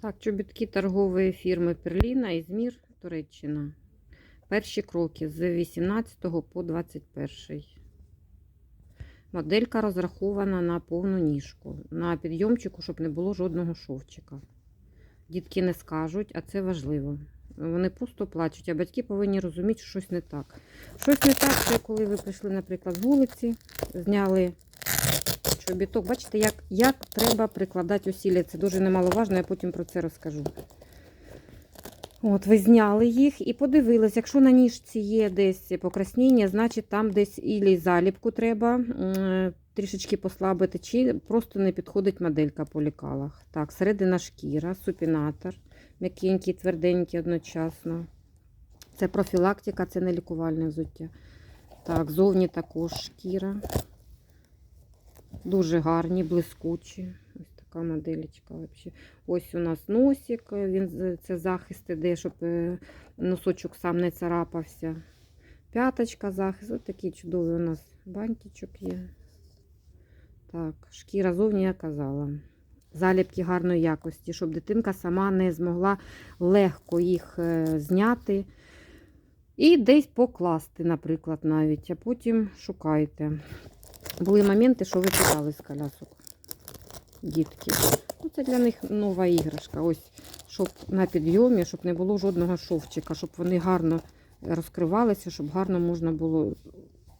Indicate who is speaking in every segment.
Speaker 1: Так, чобітки торгової фірми Перліна, Ізмір, Туреччина. Перші кроки з 18 по 21. Моделька розрахована на повну ніжку. На підйомчику, щоб не було жодного шовчика. Дітки не скажуть, а це важливо. Вони просто плачуть, а батьки повинні розуміти, що щось не так. Щось не так, це коли ви прийшли, наприклад, з вулиці, зняли чобіток. Бачите, як, як треба прикладати усілля. Це дуже немаловажно, я потім про це розкажу. От, ви зняли їх і подивились, якщо на ніжці є десь покраснення, значить там десь ілі заліпку треба трішечки послабити, чи просто не підходить моделька по лікалах. Так, середина шкіра, супінатор, м'якенький, тверденький одночасно. Це профілактика, це не лікувальне взуття. Так, зовні також шкіра. Дуже гарні, блискучі. Ось така моделечка. Ось у нас носик, він це захист іде, щоб е, носочок сам не царапався. П'яточка захист. Ось такий чудовий у нас бантичок є. Так, шкіра зовні я казала. Заліпки гарної якості, щоб дитинка сама не змогла легко їх е, зняти. І десь покласти, наприклад, навіть, а потім шукайте. Були моменти, що випадали з колясок дітки. Ну, це для них нова іграшка. Ось, щоб на підйомі, щоб не було жодного шовчика, щоб вони гарно розкривалися, щоб гарно можна було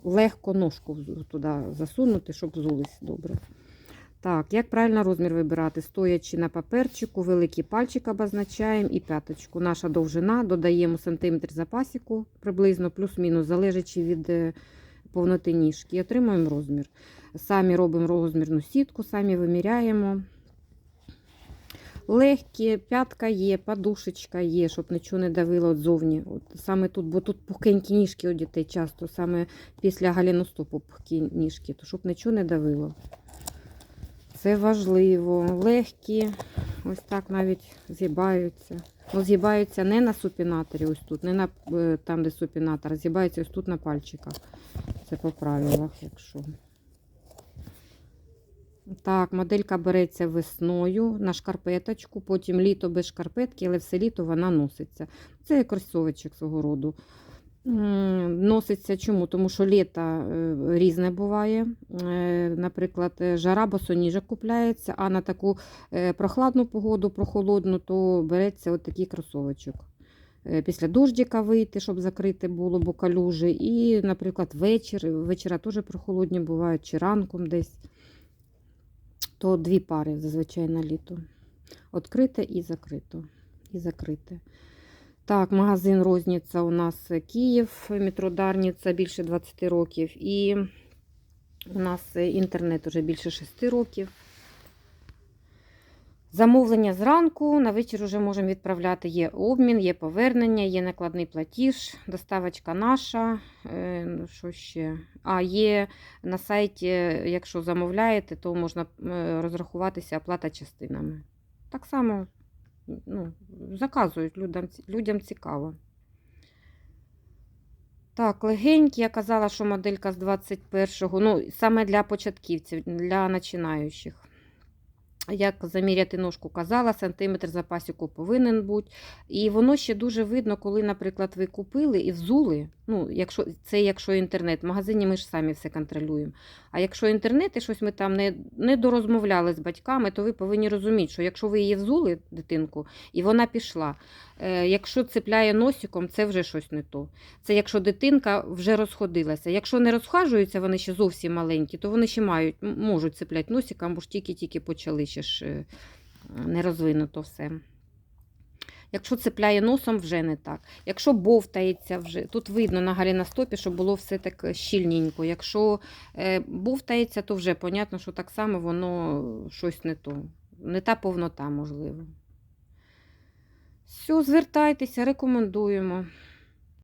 Speaker 1: легко ножку туди засунути, щоб взулись добре. Так, як правильно розмір вибирати? Стоячи на паперчику, великий пальчик обозначаємо і п'яточку. Наша довжина додаємо сантиметр запасіку приблизно, плюс-мінус, залежачи від е, повноти ніжки. І отримуємо розмір. Самі робимо розмірну сітку, самі виміряємо. Легкі, п'ятка є, подушечка є, щоб нічого не давило от зовні. От саме тут, бо тут пухенькі ніжки у дітей часто, саме після галіностопу пухкі ніжки, то щоб нічого не давило. Це важливо. Легкі, ось так навіть з'їбаються. Ну, з'їбаються не на супінаторі, ось тут, не на е, там, де супінатор, з'їбаються ось тут на пальчиках. Це по правилах, якщо. Так, моделька береться весною на шкарпеточку, потім літо без шкарпетки, але все літо вона носиться. Це кросовочок свого роду. Носиться чому? Тому що літо е, різне буває. Е, Наприклад, е, жара босоніжок купляється, а на таку прохладну погоду, прохолодну, то береться от такий кросовочок. Е, Після дождика вийти, щоб закрити було, бо калюжі. І, наприклад, вечір. Вечора теж прохолодні бувають, чи ранком десь. То дві пари зазвичай на літо. Открите і закрито. І закрите. Так, магазин Розниця у нас Київ, метро Дарниця більше 20 років. І у нас інтернет вже більше 6 років. Замовлення зранку, на вечір вже можемо відправляти. Є обмін, є повернення, є накладний платіж, доставочка наша. Е, ну, Що ще? А є на сайті, якщо замовляєте, то можна е, розрахуватися оплата частинами. Так само ну, заказують людям, людям цікаво. Так, легенькі, я казала, що моделька з 21-го, ну, саме для початківців, для починаючих. Як заміряти ножку казала, сантиметр запасіку повинен бути. І воно ще дуже видно, коли, наприклад, ви купили і взули. Ну, якщо, це якщо інтернет. В магазині ми ж самі все контролюємо. А якщо інтернет і щось ми там не, не дорозмовляли з батьками, то ви повинні розуміти, що якщо ви її взули, дитинку, і вона пішла, е, якщо цепляє носиком, це вже щось не то. Це якщо дитинка вже розходилася. Якщо не розхажуються, вони ще зовсім маленькі, то вони ще мають, можуть цепляти носиком, бо ж тільки-тільки почали ще ж не розвинуто все. Якщо цепляє носом, вже не так. Якщо бовтається, вже тут видно на галіностопі, що було все так щільненько. Якщо е, бовтається, то вже понятно, що так само воно щось не то. Не та повнота, можливо. Все, звертайтеся, рекомендуємо.